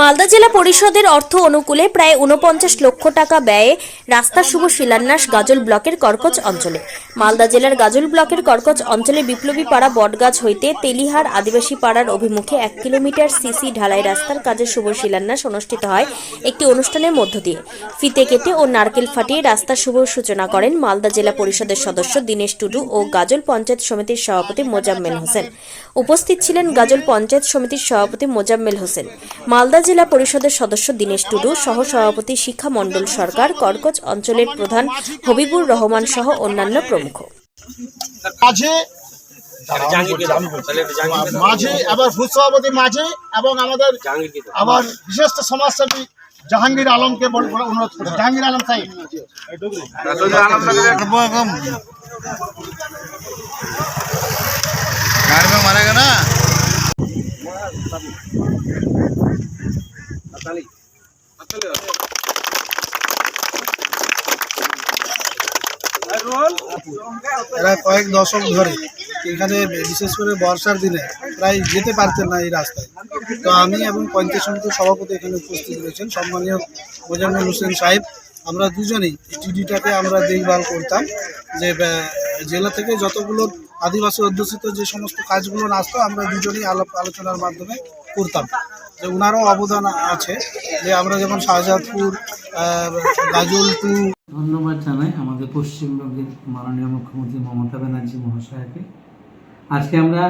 মালদা জেলা পরিষদের অর্থ অনুকূলে প্রায় উনপঞ্চাশ লক্ষ টাকা ব্যয়ে রাস্তার শুভ শিলান্যাস গাজল ব্লকের কর্কচ অঞ্চলে। মালদা জেলার গাজল ব্লকের কর্কচ অঞ্চলে বিপ্লবী পাড়া বটগাছ হইতে তেলিহার আদিবাসী পাড়ার অভিমুখে এক কিলোমিটার সিসি ঢালাই রাস্তার কাজের শুভ শিলান্যাস অনুষ্ঠিত হয় একটি অনুষ্ঠানের মধ্য দিয়ে। ফিতে কেটে ও নারকেল ফাটিয়ে রাস্তার শুভ সূচনা করেন মালদা জেলা পরিষদের সদস্য দীনেশ টুডু ও গাজল পঞ্চায়েত সমিতির সভাপতি মোজাম্মেল হোসেন। উপস্থিত ছিলেন গাজল পঞ্চায়েত সমিতির সভাপতি মোজাম্মেল হোসেন। মালদা জেলা পরিষদের সদস্য দীনেশ টুডু সহ সভাপতি শিক্ষা মণ্ডল সরকার কর্কচ অঞ্চলের প্রধান হবিবুর রহমান সহ অন্যান্য প্রমুখ। মাঝে আবার মাঝে আবার বিশেষ সমাজসেবী জাহাঙ্গীর আলমকে অনুরোধ করছি। জাহাঙ্গীর আলম সাহেব মারা গেল తల్లి এরা কয়েক দশক ধরে এখানে বিশেষ করে বর্ষার দিনে প্রায় যেতে পারতেন না এই রাস্তায়। তো আমি এবং পঞ্চায়েত সমিতির সভাপতি এখানে উপস্থিত রয়েছেন, সম্মানীয় মোজাম্মুল হোসেন সাহেব। আমরা দুজনেই টিডিটাকে আমরা দেখভাল করতাম যে জেলা থেকে যতগুলো আদিবাসী অধ্যুষিত যে সমস্ত কাজগুলো আসতো আমরা দুজনেই আলাপ আলোচনার মাধ্যমে করতাম। যে ওনারও অবদান আছে যে আমরা যেমন শাহজাদপুর আহ, গাজলপুর ধন্যবাদ জানাই আমাদের পশ্চিমবঙ্গের মাননীয় মুখ্যমন্ত্রী মমতা ব্যানার্জি মহাশয়াকে। আজকে আমরা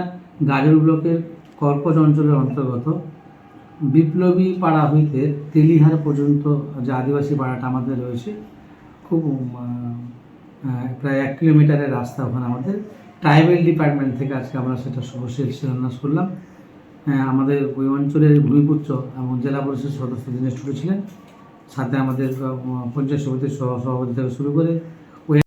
গাজল ব্লকের কর্কট অঞ্চলের অন্তর্গত বিপ্লবী পাড়া হইতে তেলিহার পর্যন্ত যে আদিবাসী পাড়াটা আমাদের রয়েছে খুব প্রায় এক কিলোমিটারের রাস্তা ওখানে আমাদের। ট্রাইবেল ডিপার্টমেন্ট থেকে আজকে আমরা সেটা শুভশীল শিলান্যাস করলাম। আমাদের ওই অঞ্চলের ভূমিপুত্র এবং জেলা পরিষদ সদস্য যিনি টুটু ছিলেন, সাথে আমাদের পঞ্চায়েত সমিতির সহ- সভাপতি থেকে শুরু করে